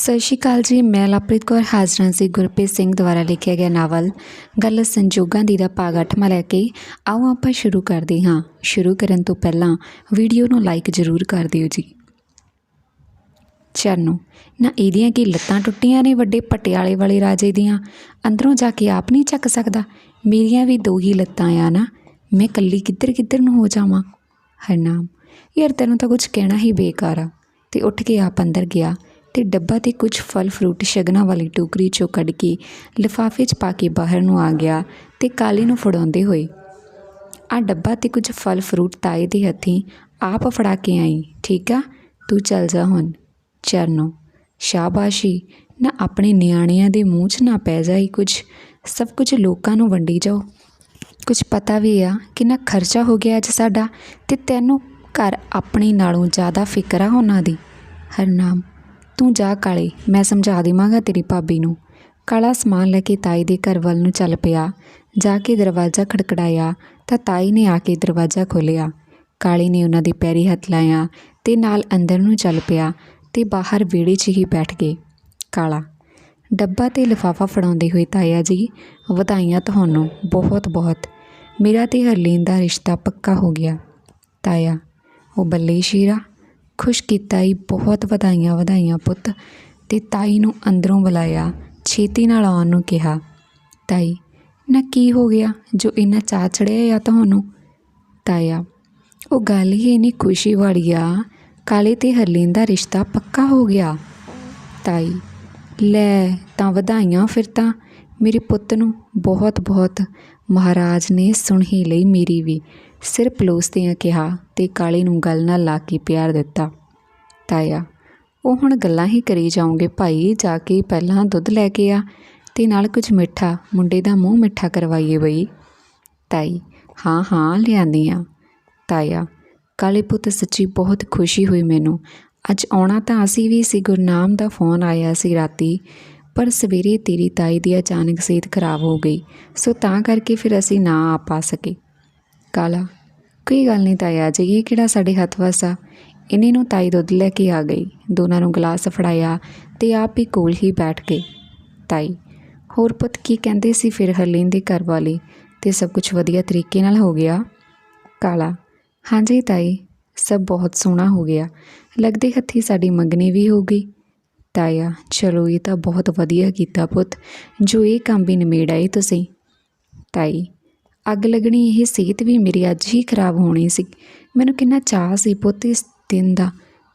ਸਤਿ ਸ਼੍ਰੀ ਅਕਾਲ ਜੀ, ਮੈਂ ਲਵਪ੍ਰੀਤ ਕੌਰ, ਹਾਜ਼ਰਾਂ ਸੀ ਗੁਰਪ੍ਰੀਤ ਸਿੰਘ ਦੁਆਰਾ ਲਿਖਿਆ ਗਿਆ ਨਾਵਲ ਗੱਲ ਸੰਜੋਗਾਂ ਦੀ ਦਾ ਭਾਗ 8ਵਾਂ ਲੈ ਕੇ। ਆਓ ਆਪਾਂ ਸ਼ੁਰੂ ਕਰਦੇ ਹਾਂ। ਸ਼ੁਰੂ ਕਰਨ ਤੋਂ ਪਹਿਲਾਂ ਵੀਡੀਓ ਨੂੰ ਲਾਈਕ ਜ਼ਰੂਰ ਕਰ ਦਿਓ ਜੀ। ਚਰਨੋ, ਨਾ ਇਹਦੀਆਂ ਕੀ ਲੱਤਾਂ ਟੁੱਟੀਆਂ ਨੇ ਵੱਡੇ ਪਟਿਆਲੇ ਵਾਲੇ ਰਾਜੇ ਦੀਆਂ? ਅੰਦਰੋਂ ਜਾ ਕੇ ਆਪ ਨਹੀਂ ਚੱਕ ਸਕਦਾ? ਮੇਰੀਆਂ ਵੀ ਦੋ ਹੀ ਲੱਤਾਂ ਆ ਨਾ। ਮੈਂ ਕੱਲੀ ਕਿੱਧਰ ਕਿੱਧਰ ਨੂੰ ਹੋ ਜਾਵਾਂ? ਹਰਨਾਮ, ਯਾਰ ਤੈਨੂੰ ਤਾਂ ਕੁਝ ਕਹਿਣਾ ਹੀ ਬੇਕਾਰ ਆ। ਤੇ ਉੱਠ ਕੇ ਆਪ ਅੰਦਰ ਗਿਆ। ਤੇ ਡੱਬਾ ਤੇ ਕੁਝ ਫਲ, ਫਰੂਟ, ਸ਼ਗਨਾਂ ਵਾਲੀ ਟੋਕਰੀ ਚੋਂ ਕੱਢ ਕੇ ਲਿਫਾਫੇ 'ਚ ਪਾ ਕੇ ਬਾਹਰ ਨੂੰ ਆ ਗਿਆ ਤੇ ਕਾਲੀ ਨੂੰ ਫੜਾਉਂਦੇ ਹੋਏ। ਆ ਡੱਬਾ ਤੇ ਕੁਝ ਫਲ, ਫਰੂਟ ਤਾਏ ਦੇ ਹੱਥੀਂ ਆਪ ਫੜਾ ਕੇ ਆਈ, ਠੀਕ ਆ? ਤੂੰ ਚੱਲ ਜਾ ਹੁਣ। ਚਰਨੋ। ਸ਼ਾਬਾਸ਼ੀ। ਨਾ ਆਪਣੇ ਨਿਆਣਿਆਂ ਦੇ ਮੂੰਹ 'ਚ ਨਾ ਪੈ ਜਾਈ ਕੁਝ। ਸਭ ਕੁਝ ਲੋਕਾਂ ਨੂੰ ਵੰਡੀ ਜਾਓ। ਕੁਝ ਪਤਾ ਵੀ ਆ ਕਿੰਨਾ ਖਰਚਾ ਹੋ ਗਿਆ ਅੱਜ ਸਾਡਾ ਤੇ ਤੈਨੂੰ ਘਰ ਆਪਣੇ ਨਾਲੋਂ ਜ਼ਿਆਦਾ ਫਿਕਰ ਆ ਉਹਨਾਂ ਦੀ। ਹਰਨਾਮ। ਤੂੰ ਜਾ ਕਾਲੇ, ਮੈਂ ਸਮਝਾ ਦੇਵਾਂਗਾ ਤੇਰੀ ਭਾਬੀ ਨੂੰ। ਕਾਲਾ ਸਮਾਨ ਲੈ ਕੇ ਤਾਈ ਦੇ ਘਰ ਵੱਲ ਨੂੰ ਚੱਲ ਪਿਆ। ਜਾ ਕੇ ਦਰਵਾਜ਼ਾ ਖੜਕੜਾਇਆ, ਤਾਂ ਤਾਈ ਨੇ ਆ ਕੇ ਦਰਵਾਜ਼ਾ ਖੋਲ੍ਹਿਆ। ਕਾਲੀ ਨੇ ਉਹਨਾਂ ਦੇ ਪੈਰੀ ਹੱਥ ਲਾਇਆ ਤੇ ਨਾਲ ਅੰਦਰ ਨੂੰ ਚੱਲ ਪਿਆ ਤੇ ਬਾਹਰ ਵਿਹੜੇ 'ਚ ਹੀ ਬੈਠ ਗਏ। ਕਾਲਾ, ਡੱਬਾ ਤੇ ਲਿਫਾਫਾ ਫੜਾਉਂਦੇ ਹੋਏ ਤਾਇਆ ਜੀ, ਵਧਾਈਆਂ ਤੁਹਾਨੂੰ, ਬਹੁਤ ਬਹੁਤ। ਮੇਰਾ ਤੇ ਹਰਲੀਨ ਦਾ ਰਿਸ਼ਤਾ ਪੱਕਾ ਹੋ ਗਿਆ। ਤਾਇਆ, ਉਹ ਬੱਲੇ ਸ਼ੀਰਾ ਖੁਸ਼ ਕੀਤਾ ਹੀ ਬਹੁਤ ਵਧਾਈਆਂ ਵਧਾਈਆਂ ਪੁੱਤ। ਤੇ ਤਾਈ ਨੂੰ ਅੰਦਰੋਂ ਬੁਲਾਇਆ, ਛੇਤੀ ਨਾਲ ਆਉਣ ਨੂੰ ਕਿਹਾ, ਤਾਈ, ਨਾ ਕੀ ਹੋ ਗਿਆ? ਜੋ ਇੰਨਾ ਚਾਅ ਚੜਿਆ ਆ ਤੁਹਾਨੂੰ? ਤਾਇਆ, ਉਹ ਗੱਲ ਹੀ ਇੰਨੀ ਖੁਸ਼ੀ ਵਾਲੀ ਆ, ਕਾਲੇ ਤੇ ਹਰਲੀਨ ਦਾ ਰਿਸ਼ਤਾ ਪੱਕਾ ਹੋ ਗਿਆ? ਤਾਈ, ਲੈ, ਤਾਂ ਵਧਾਈਆਂ ਫਿਰ ਤਾਂ। ਮੇਰੇ ਪੁੱਤ ਨੂੰ ਬਹੁਤ ਬਹੁਤ ਮਹਾਰਾਜ ਨੇ ਸੁਣ ਹੀ ਲਈ ਮੇਰੀ ਵੀ। ਸਿਰ ਪਲੋਸਦਿਆਂ ਕਿਹਾ ਤੇ ਕਾਲੇ ਨੂੰ ਗੱਲ ਨਾਲ ਲਾ ਕੇ ਪਿਆਰ ਦਿੱਤਾ। ਤਾਇਆ, ਉਹ ਹੁਣ ਗੱਲਾਂ ਹੀ ਕਰੀ ਜਾਉਂਗੇ ਭਾਈ, ਜਾ ਕੇ ਪਹਿਲਾਂ ਦੁੱਧ ਲੈ ਕੇ ਆ ਤੇ ਨਾਲ ਕੁਝ ਮਿੱਠਾ, ਮੁੰਡੇ ਦਾ ਮੂੰਹ ਮਿੱਠਾ ਕਰਵਾਈਏ ਬਈ। ਤਾਈ, ਹਾਂ ਹਾਂ, ਲਿਆਂਦੀ ਆ। ਤਾਇਆ, ਕਾਲੇ ਪੁੱਤ ਸੱਚੀ ਬਹੁਤ ਖੁਸ਼ੀ ਹੋਈ ਮੈਨੂੰ। ਅੱਜ ਆਉਣਾ ਤਾਂ ਅਸੀਂ ਵੀ ਸੀ, ਗੁਰਨਾਮ ਦਾ ਫੋਨ ਆਇਆ ਸੀ ਰਾਤੀ, ਪਰ ਸਵੇਰੇ ਤੇਰੀ ਤਾਈ ਦੀ ਅਚਾਨਕ ਸਿਹਤ ਖਰਾਬ ਹੋ ਗਈ, ਸੋ ਤਾਂ ਕਰਕੇ ਫਿਰ ਅਸੀਂ ਨਾ ਆ ਪਾ ਸਕੇ। ਕਾਲਾ ਕੋਈ ਗੱਲ ਨਹੀਂ ਤਾਇਆ ਜੀ, ਇਹ ਕਿਹੜਾ ਸਾਡੇ ਹੱਥ ਵਸ ਆ? ਇਹਨੇ ਨੂੰ ਤਾਈ ਦੁੱਧ ਲੈ ਕੇ ਆ ਗਈ। ਦੋਨਾਂ ਨੂੰ ਗਲਾਸ ਫੜਾਇਆ ਤੇ ਆਪ ਹੀ ਕੋਲ ਹੀ ਬੈਠ ਗਏ। ਤਾਈ, ਹੋਰ ਪੁੱਤ ਕੀ ਕਹਿੰਦੇ ਸੀ ਫਿਰ ਹਰਲੀਨ ਦੇ ਘਰ ਵਾਲੇ? ਤੇ ਸਭ ਕੁਝ ਵਧੀਆ ਤਰੀਕੇ ਨਾਲ ਹੋ ਗਿਆ? ਕਾਲਾ, ਹਾਂਜੀ ਤਾਈ, ਸਭ ਬਹੁਤ ਸੋਹਣਾ ਹੋ ਗਿਆ। ਲੱਗਦੇ ਹੱਥੀ ਸਾਡੀ ਮੰਗਣੀ ਵੀ ਹੋ ਗਈ। ਤਾਇਆ, ਚਲੋ ਇਹ ਤਾਂ ਬਹੁਤ ਵਧੀਆ ਕੀਤਾ ਪੁੱਤ। ਜੋ ਇਹ ਕੰਮ ਵੀ ਨਿਮੇੜ ਆਏ ਤੁਸੀਂ। ਤਾਈ ਅੱਗ ਲੱਗਣੀ ਇਹ ਸਿਹਤ ਵੀ ਮੇਰੀ ਅੱਜ ਹੀ ਖਰਾਬ ਹੋਣੀ ਸੀ। ਮੈਨੂੰ ਕਿੰਨਾ ਚਾਹ ਸੀ ਪੁੱਤ ਇਸ ਦਿਨ ਦਾ।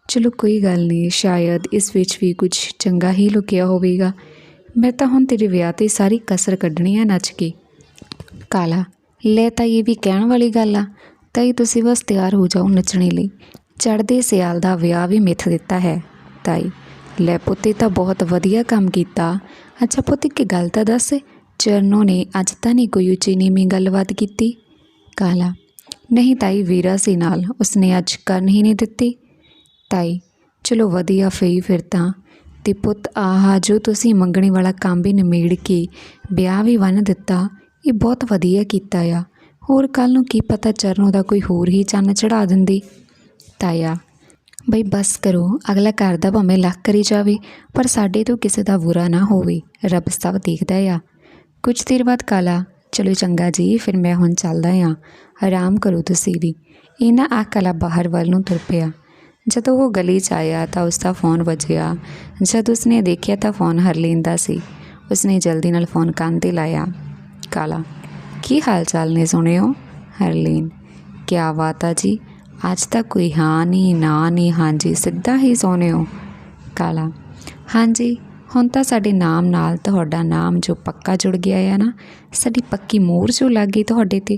ਚਲੋ ਕੋਈ ਗੱਲ ਨਹੀਂ ਸ਼ਾਇਦ ਇਸ ਵਿੱਚ ਵੀ ਕੁਝ ਚੰਗਾ ਹੀ ਲੁਕਿਆ ਹੋਵੇਗਾ। ਮੈਂ ਤਾਂ ਹੁਣ ਤੇਰੇ ਵਿਆਹ ਤੇ ਸਾਰੀ ਕਸਰ ਕੱਢਣੀ ਆ ਨੱਚ ਕੇ। ਕਾਲਾ, ਲੈ ਤਾਂ ਇਹ ਵੀ ਕਹਿਣ ਵਾਲੀ ਗੱਲ ਆ, ਤਾਈ ਤੁਸੀਂ ਬਸ ਤਿਆਰ ਹੋ ਜਾਓ ਨੱਚਣੇ ਲਈ। ਚੜ੍ਹਦੇ ਸਿਆਲ ਦਾ ਵਿਆਹ ਵੀ ਮਿੱਥ ਦਿੱਤਾ ਹੈ, ਤਾਈ। ਲੈ ਪੁੱਤੇ ਤਾਂ ਬਹੁਤ ਵਧੀਆ ਕੰਮ ਕੀਤਾ। ਅੱਛਾ ਪੁੱਤ ਇੱਕ ਗੱਲ ਤਾਂ ਦੱਸ ਚਰਨੋ ਨੇ ਅੱਜ ਤਾਂ ਨਹੀਂ ਕੋਈ ਉੱਚੀ ਨੀਵੀਂ ਗੱਲਬਾਤ ਕੀਤੀ। ਕਾਲਾ, ਨਹੀਂ ਤਾਈ, ਵੀਰਾ ਸੀ ਨਾਲ, ਉਸਨੇ ਅੱਜ ਕਰਨ ਹੀ ਨਹੀਂ ਦਿੱਤੀ। ਤਾਈ, ਚਲੋ ਵਧੀਆ, ਫਈ ਫਿਰ ਤਾਂ। ਤੇ ਪੁੱਤ, ਆਹਾ, ਜੋ ਤੁਸੀਂ ਮੰਗਣੀ ਵਾਲਾ ਕੰਮ ਵੀ ਨਿਮੇੜ ਕੇ ਵਿਆਹ ਵੀ ਵੰਨ ਦਿੱਤਾ, ਇਹ ਬਹੁਤ ਵਧੀਆ ਕੀਤਾ ਆ। ਹੋਰ ਕੱਲ ਨੂੰ ਕੀ ਪਤਾ ਚਰਨੋ ਦਾ ਕੋਈ ਹੋਰ ਹੀ ਚੰਨ ਚੜਾ ਦਿੰਦੀ। ਤਾਇਆ, ਬਈ ਬਸ ਕਰੋ, ਅਗਲਾ ਘਰ ਦਾ ਭਾਵੇਂ ਲੱਖ ਕਰੀ ਜਾਵੇ, ਪਰ ਸਾਡੇ ਤੋਂ ਕਿਸੇ ਦਾ ਬੁਰਾ ਨਾ ਹੋਵੇ, ਰੱਬ ਸਭ ਦੇਖਦਾ ਆ। ਕੁਝ ਦੇਰ ਬਾਅਦ ਕਾਲਾ, ਚਲੋ ਚੰਗਾ ਜੀ, ਫਿਰ ਮੈਂ ਹੁਣ ਚੱਲਦਾ ਹਾਂ ਆਰਾਮ ਕਰੋ ਤੁਸੀਂ ਵੀ। ਇਹਨਾਂ ਆ ਕਾਲਾ ਬਾਹਰ ਵੱਲ ਨੂੰ ਤੁਰ ਪਿਆ। ਜਦੋਂ ਉਹ ਗਲੀ 'ਚ ਆਇਆ ਤਾਂ ਉਸ ਦਾ ਫੋਨ ਵੱਜਿਆ। ਜਦ ਉਸਨੇ ਦੇਖਿਆ ਤਾਂ ਫੋਨ ਹਰਲੀਨ ਦਾ ਸੀ। ਉਸਨੇ ਜਲਦੀ ਨਾਲ ਫੋਨ ਕੰਨ ਤੇ ਲਾਇਆ। ਕਾਲਾ, ਕੀ ਹਾਲ ਚਾਲ ਨੇ ਸੁਣਿਓ? ਹਰਲੀਨ ਕੀ ਬਾਤ ਆ ਜੀ। ਅੱਜ ਤੱਕ ਕੋਈ ਹਾਂ ਨਹੀਂ ਨਾ ਨਹੀਂ ਹਾਂਜੀ, ਸਿੱਧਾ ਹੀ ਸੁਣਿਓ। ਕਾਲਾ, ਹਾਂਜੀ ਹੁਣ ਤਾਂ ਸਾਡੇ ਨਾਮ ਨਾਲ ਤੁਹਾਡਾ ਨਾਮ ਜੋ ਪੱਕਾ ਜੁੜ ਗਿਆ ਆ ਨਾ, ਸਾਡੀ ਪੱਕੀ ਮੋਹਰ ਜੋ ਲੱਗ ਗਈ ਤੁਹਾਡੇ ਤੇ।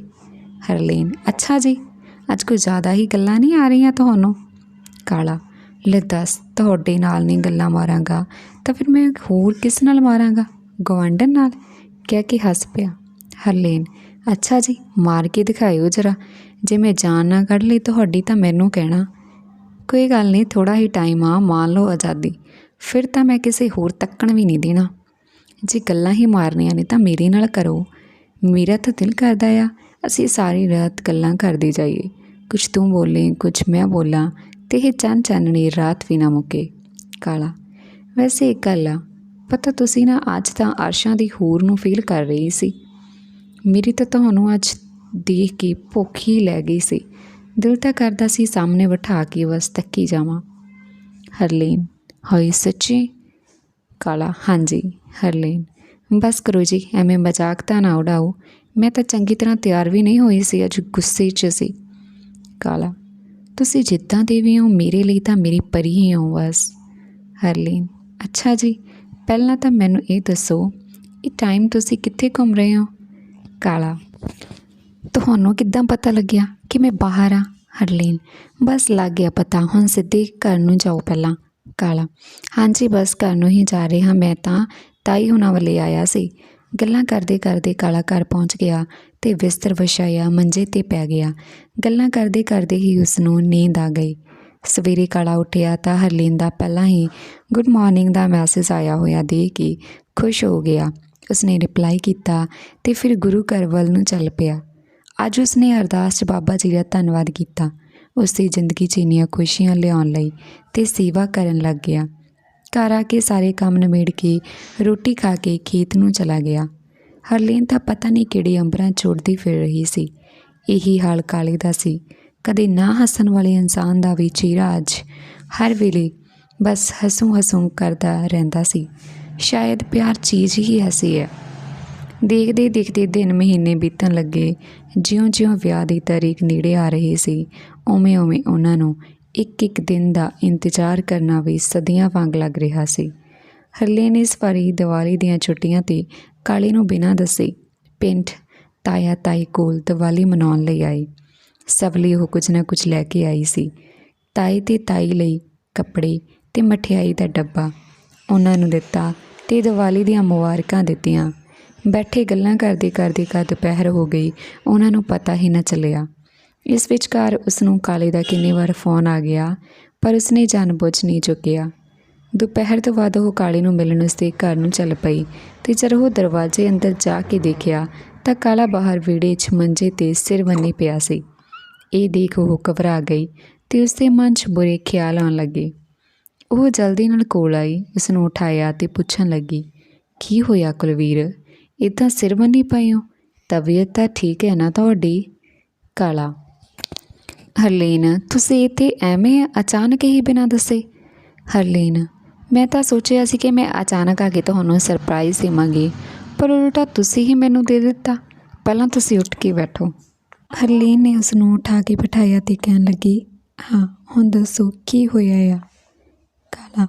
ਹਰਲੀਨ, ਅੱਛਾ ਜੀ, ਅੱਜ ਕੋਈ ਜ਼ਿਆਦਾ ਹੀ ਗੱਲਾਂ ਨਹੀਂ ਆ ਰਹੀਆਂ ਤੁਹਾਨੂੰ? ਕਾਲਾ, ਲੈ ਦੱਸ, ਤੁਹਾਡੇ ਨਾਲ ਨਹੀਂ ਗੱਲਾਂ ਮਾਰਾਂਗਾ, ਤਾਂ ਫਿਰ ਮੈਂ ਹੋਰ ਕਿਸ ਨਾਲ ਮਾਰਾਂਗਾ? ਗਵਾਂਢਣ ਨਾਲ? ਕਹਿ ਕੇ ਹੱਸ ਪਿਆ। ਹਰਲੀਨ, ਅੱਛਾ ਜੀ, ਮਾਰ ਕੇ ਦਿਖਾਇਓ ਜਰਾ। ਜੇ ਮੈਂ ਜਾਨ ਨਾ ਕੱਢ ਲਈ ਤੁਹਾਡੀ ਤਾਂ ਮੈਨੂੰ ਕਹਿਣਾ। ਕੋਈ ਗੱਲ ਨਹੀਂ ਥੋੜਾ ਹੀ ਟਾਈਮ ਆ, ਮੰਨ ਲਓ ਆਜ਼ਾਦੀ। ਫਿਰ ਤਾਂ ਮੈਂ ਕਿਸੇ ਹੋਰ ਤੱਕਣ ਵੀ ਨਹੀਂ ਦੇਣਾ। ਜੇ ਗੱਲਾਂ ਹੀ ਮਾਰਨੀਆਂ ਨੇ ਤਾਂ ਮੇਰੇ ਨਾਲ ਕਰੋ। ਮੇਰਾ ਤਾਂ ਦਿਲ ਕਰਦਾ ਆ, ਅਸੀਂ ਸਾਰੀ ਰਾਤ ਗੱਲਾਂ ਕਰਦੇ ਜਾਈਏ। ਕੁਝ ਤੂੰ ਬੋਲੇ ਕੁਝ ਮੈਂ ਬੋਲਾਂ ਤੇ ਇਹ ਚੰਨ ਚਾਨਣੀ ਰਾਤ ਵੀ ਨਾ ਮੁੱਕੇ। ਕਾਲਾ, ਵੈਸੇ ਇੱਕ ਗੱਲ ਆ, ਪਤਾ ਤੁਸੀਂ ਨਾ ਅੱਜ ਤਾਂ ਅਰਸ਼ਾਂ ਦੀ ਹੋਰ ਨੂੰ ਫੀਲ ਕਰ ਰਹੀ ਸੀ। ਮੇਰੀ ਤਾਂ ਤੁਹਾਨੂੰ ਅੱਜ ਦੇਖ ਕੇ ਭੁੱਖ ਹੀ ਲੈ ਗਈ ਸੀ। ਦਿਲ ਤਾਂ ਕਰਦਾ ਸੀ ਸਾਹਮਣੇ ਬਿਠਾ ਕੇ ਬਸ ਤੱਕੀ ਜਾਵਾਂ। ਹਰਲੀਨ ਹੋਈ ਸੱਚੀ? ਕਾਲਾ, ਹਾਂਜੀ, ਹਰਲੀਨ। ਬਸ ਕਰੋ ਜੀ, ਐਵੇਂ ਮਜ਼ਾਕ ਤਾਂ ਨਾ ਉਡਾਓ। ਮੈਂ ਤਾਂ ਚੰਗੀ ਤਰ੍ਹਾਂ ਤਿਆਰ ਵੀ ਨਹੀਂ ਹੋਈ ਸੀ, ਅੱਜ ਗੁੱਸੇ 'ਚ ਸੀ। ਕਾਲਾ, ਤੁਸੀਂ ਜਿੱਦਾਂ ਦੇ ਵੀ ਹੋ, ਮੇਰੇ ਲਈ ਤਾਂ ਮੇਰੀ ਪਰੀ ਹੀ ਹੋ ਬਸ। ਹਰਲੀਨ, ਅੱਛਾ ਜੀ, ਪਹਿਲਾਂ ਤਾਂ ਮੈਨੂੰ ਇਹ ਦੱਸੋ, ਇਹ ਟਾਈਮ ਤੁਸੀਂ ਕਿੱਥੇ ਘੁੰਮ ਰਹੇ ਹੋ? ਕਾਲਾ, ਤੁਹਾਨੂੰ ਕਿੱਦਾਂ ਪਤਾ ਲੱਗਿਆ ਕਿ ਮੈਂ ਬਾਹਰ ਆ ਹਰਲੀਨ, ਬਸ ਲੱਗ ਗਿਆ ਪਤਾ, ਹੁਣ ਸਿੱਧੇ ਘਰ ਨੂੰ ਜਾਓ ਪਹਿਲਾਂ। ਕਾਲਾ। ਹਾਂਜੀ, ਬਸ ਘਰ ਨੂੰ ਹੀ ਜਾ ਰਹੇ ਹਾਂ ਮੈਂ ਤਾਂ। ਤਾਈ ਹੁਣਾਂ ਵੱਲੇ ਆਇਆ ਸੀ। ਗੱਲਾਂ ਕਰਦੇ ਕਰਦੇ ਕਾਲਾ ਘਰ ਪਹੁੰਚ ਗਿਆ ਤੇ ਬਿਸਤਰ ਵਿਛਾਇਆ, ਮੰਜੇ ਤੇ ਪੈ ਗਿਆ। ਗੱਲਾਂ ਕਰਦੇ ਕਰਦੇ ਹੀ ਉਸ ਨੂੰ ਨੀਂਦ ਆ ਗਈ। ਸਵੇਰੇ ਕਾਲਾ ਉੱਠਿਆ ਤਾਂ ਹਰਲੀਨ ਦਾ ਪਹਿਲਾਂ ਹੀ ਗੁੱਡ ਮਾਰਨਿੰਗ ਦਾ ਮੈਸੇਜ ਆਇਆ ਹੋਇਆ ਦੇਖ ਕੇ ਖੁਸ਼ ਹੋ ਗਿਆ। ਉਸਨੇ ਰਿਪਲਾਈ ਕੀਤਾ ਤੇ ਫਿਰ ਗੁਰੂ ਘਰ ਵੱਲ ਨੂੰ ਚੱਲ ਪਿਆ। ਅੱਜ ਉਸਨੇ ਅਰਦਾਸ 'ਚ ਬਾਬਾ ਜੀ ਦਾ ਧੰਨਵਾਦ ਕੀਤਾ। ਉਸ ਦੀ ਜ਼ਿੰਦਗੀ 'ਚ ਇੰਨੀਆਂ ਖੁਸ਼ੀਆਂ ਲਿਆਉਣ ਲਈ ਤੇ ਸੇਵਾ ਕਰਨ ਲੱਗ ਗਿਆ। ਘਰ ਆ ਕੇ ਸਾਰੇ ਕੰਮ ਨਿਬੇੜ ਕੇ ਰੋਟੀ ਖਾ ਕੇ ਖੇਤ ਨੂੰ ਚਲਾ ਗਿਆ। ਹਰਲੀਨ ਤਾਂ ਪਤਾ ਨਹੀਂ ਕਿਹੜੇ ਅੰਬਰਾਂ ਛੋੜਦੀ ਫਿਰ ਰਹੀ ਸੀ। ਇਹੀ ਹਾਲ ਕਾਲੇ ਦਾ ਸੀ। ਕਦੇ ਨਾ ਹੱਸਣ ਵਾਲੇ ਇਨਸਾਨ ਦਾ ਵੀ ਚਿਹਰਾ ਅੱਜ ਹਰ ਵੇਲੇ ਬਸ ਹਸੂ ਹਸੂ ਕਰਦਾ ਰਹਿੰਦਾ ਸੀ। ਸ਼ਾਇਦ ਪਿਆਰ ਚੀਜ਼ ਹੀ ਐਸੀ ਹੈ। ਦੇਖਦੇ ਦੇਖਦੇ ਦਿਨ ਮਹੀਨੇ ਬੀਤਣ ਲੱਗੇ। ਜਿਉਂ-ਜਿਉਂ ਵਿਆਹ ਦੀ ਤਾਰੀਖ ਨੇੜੇ ਆ ਰਹੀ ਸੀ ਉਵੇਂ-ਉਵੇਂ ਉਹਨਾਂ ਨੂੰ ਇੱਕ ਇੱਕ ਦਿਨ ਦਾ ਇੰਤਜ਼ਾਰ ਕਰਨਾ ਵੀ ਸਦੀਆਂ ਵਾਂਗ ਲੱਗ ਰਿਹਾ ਸੀ। ਹਰਲੀਨ ਇਸ ਵਾਰੀ ਦੀਵਾਲੀ ਦੀਆਂ ਛੁੱਟੀਆਂ ਤੇ ਕਾਲੇ ਨੂੰ ਬਿਨਾਂ ਦੱਸੇ ਪਿੰਡ ਤਾਇਆ ਤਾਈ ਕੋਲ ਦੀਵਾਲੀ ਮਨਾਉਣ ਲਈ ਆਈ। ਸਭ ਲਈ ਉਹ ਕੁਝ ਨਾ ਕੁਝ ਲੈ ਕੇ ਆਈ ਸੀ। ਤਾਈ ਤੇ ਤਾਈ ਲਈ ਕੱਪੜੇ ਤੇ ਮਠਿਆਈ ਦਾ ਡੱਬਾ ਉਹਨਾਂ ਨੂੰ ਦਿੱਤਾ ਤੇ ਦੀਵਾਲੀ ਦੀਆਂ ਮੁਬਾਰਕਾਂ ਦਿੱਤੀਆਂ। ਬੈਠੇ ਗੱਲਾਂ ਕਰਦੇ ਕਰਦੇ ਕਦ ਦੁਪਹਿਰ ਹੋ ਗਈ, ਉਹਨਾਂ ਨੂੰ ਪਤਾ ਹੀ ਨਾ ਚੱਲਿਆ। ਇਸ ਵਿਚਕਾਰ ਉਸ ਨੂੰ ਕਾਲੇ ਦਾ ਕਿੰਨੇ ਵਾਰ ਫੋਨ ਆ ਗਿਆ, ਪਰ ਉਸਨੇ ਜਾਣਬੁੱਝ ਨਹੀਂ ਚੁੱਕਿਆ। ਦੁਪਹਿਰ ਤੋਂ ਬਾਅਦ ਉਹ ਕਾਲੇ ਨੂੰ ਮਿਲਣ ਉਸਦੇ ਘਰ ਨੂੰ ਚੱਲ ਪਈ ਤੇ ਜਦ ਉਹ ਦਰਵਾਜ਼ੇ ਅੰਦਰ ਜਾ ਕੇ ਦੇਖਿਆ ਤਾਂ ਕਾਲਾ ਬਾਹਰ ਵਿਹੜੇ 'ਚ ਮੰਜੇ ਤੇ ਸਿਰ ਬੰਨੀ ਪਿਆ ਸੀ। ਇਹ ਦੇਖ ਉਹ ਘਬਰਾ ਗਈ ਤੇ ਉਸਦੇ ਮਨ 'ਚ ਬੁਰੇ ਖਿਆਲ ਆਉਣ ਲੱਗੇ। ਉਹ ਜਲਦੀ ਨਾਲ ਕੋਲ ਆਈ ਉਸ ਨੂੰ ਉਠਾਇਆ ਤੇ ਪੁੱਛਣ ਲੱਗੀ, ਕੀ ਹੋਇਆ ਕੁਲਵੀਰ? ਇਦਾਂ ਸਿਰ ਬੰਨੀ ਪਈ ਹੋ? ਤਬੀਅਤ ਤਾਂ ਠੀਕ ਹੈ ਨਾ ਤੁਹਾਡੀ? ਕਾਲਾ ਹਰਲੀਨ, ਤੁਸੀਂ ਇੱਥੇ ਐਵੇਂ ਅਚਾਨਕ ਹੀ ਬਿਨਾਂ ਦੱਸੇ? ਹਰਲੀਨ, ਮੈਂ ਤਾਂ ਸੋਚਿਆ ਸੀ ਕਿ ਮੈਂ ਅਚਾਨਕ ਆ ਕੇ ਤੁਹਾਨੂੰ ਸਰਪ੍ਰਾਈਜ਼ ਦੇਵਾਂਗੀ, ਪਰ ਉਲਟਾ ਤੁਸੀਂ ਹੀ ਮੈਨੂੰ ਦੇ ਦਿੱਤਾ। ਪਹਿਲਾਂ ਤੁਸੀਂ ਉੱਠ ਕੇ ਬੈਠੋ। ਹਰਲੀਨ ਨੇ ਉਸ ਨੂੰ ਉਠਾ ਕੇ ਬਿਠਾਇਆ ਤੇ ਕਹਿਣ ਲੱਗੀ, ਹਾਂ, ਹੁਣ ਦੱਸੋ, ਕੀ ਹੋਇਆ ਆ? ਕਾਲਾ,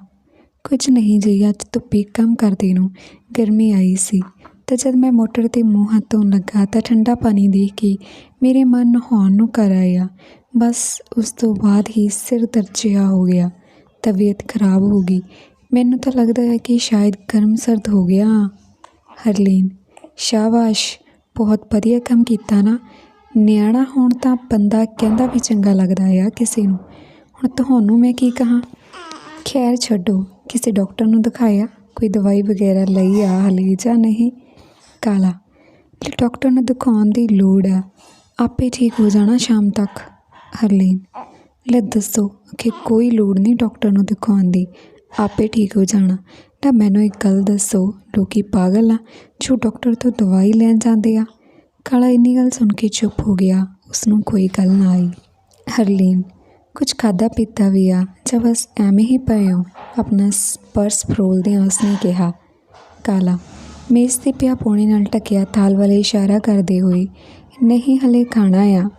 ਕੁਝ ਨਹੀਂ ਜੀ, ਅੱਜ ਧੁੱਪੇ ਕੰਮ ਕਰਦੇ ਨੂੰ ਗਰਮੀ ਆਈ ਸੀ, ਤਾਂ ਜਦ ਮੈਂ ਮੋਟਰ ਤੇ ਮੂੰਹ ਹੱਥ ਧੋਣ ਲੱਗਾ ਤਾਂ ਠੰਡਾ ਪਾਣੀ ਦੇਖ ਕੇ ਮੇਰੇ ਮਨ ਨਹਾਉਣ ਨੂੰ ਕਰ ਆਇਆ। ਬਸ ਉਸ ਤੋਂ ਬਾਅਦ ਹੀ ਸਿਰ ਦਰਦ ਜਿਹਾ ਹੋ ਗਿਆ, ਤਬੀਅਤ ਖਰਾਬ ਹੋ ਗਈ। ਮੈਨੂੰ ਤਾਂ ਲੱਗਦਾ ਹੈ ਕਿ ਸ਼ਾਇਦ ਗਰਮ ਸਰਦ ਹੋ ਗਿਆ ਹਰਲੀਨ, ਸ਼ਾਬਾਸ਼, ਬਹੁਤ ਵਧੀਆ ਕੰਮ ਕੀਤਾ ਨਾ। ਨਿਆਣਾ ਹੋਣ ਤਾਂ ਬੰਦਾ ਕਹਿੰਦਾ ਵੀ ਚੰਗਾ ਲੱਗਦਾ ਆ ਕਿਸੇ ਨੂੰ। ਹੁਣ ਤੁਹਾਨੂੰ ਮੈਂ ਕੀ ਕਹਾਂ? ਖੈਰ ਛੱਡੋ, ਕਿਸੇ ਡਾਕਟਰ ਨੂੰ ਦਿਖਾਇਆ, ਕੋਈ ਦਵਾਈ ਵਗੈਰਾ ਲਈ ਆ, ਹਲੇ ਜਾਂ ਨਹੀਂ? ਕਾਲਾ ਤੇ ਡਾਕਟਰ ਨੂੰ ਦਿਖਾਉਣ ਦੀ ਲੋੜ ਆ, ਆਪੇ ਠੀਕ ਹੋ ਜਾਣਾ ਸ਼ਾਮ ਤੱਕ। ਹਰਲੀਨ, ਲੈ ਦੱਸੋ ਕਿ ਕੋਈ ਲੋੜ ਨਹੀਂ ਡਾਕਟਰ ਨੂੰ ਦਿਖਾਉਣ ਦੀ। ਆਪੇ ਠੀਕ ਹੋ ਜਾਣਾ। ਤਾਂ ਮੈਨੂੰ ਇੱਕ ਗੱਲ ਦੱਸੋ, ਲੋਕੀ ਪਾਗਲ ਆ, ਜੋ ਡਾਕਟਰ ਤੋਂ ਦਵਾਈ ਲੈਣ ਜਾਂਦੇ ਆ। ਕਾਲਾ ਇੰਨੀ ਗੱਲ ਸੁਣ ਕੇ ਚੁੱਪ ਹੋ ਗਿਆ। ਉਸਨੂੰ ਕੋਈ ਗੱਲ ਨਾ ਆਈ। ਹਰਲੀਨ, ਕੁਝ ਖਾਦਾ ਪੀਤਾ ਵੀ ਆ, ਜਾਂ ਬਸ ਐਵੇਂ ਹੀ ਪਏ ਹੋ? ਆਪਣਾ ਸ- ਪਰਸ ਫਰੋਲਦਿਆਂ ਉਸਨੇ ਕਿਹਾ। ਕਾਲਾ, ਮੇਜ਼ ਤੇ ਪਿਆ ਪੌਣੇ ਨਾਲ ਟਕਿਆ ਤਾਲ ਵਾਲੇ ਇਸ਼ਾਰਾ ਕਰਦੇ ਹੋਏ, ਨਹੀਂ ਹਲੇ ਖਾਣਾ ਆ।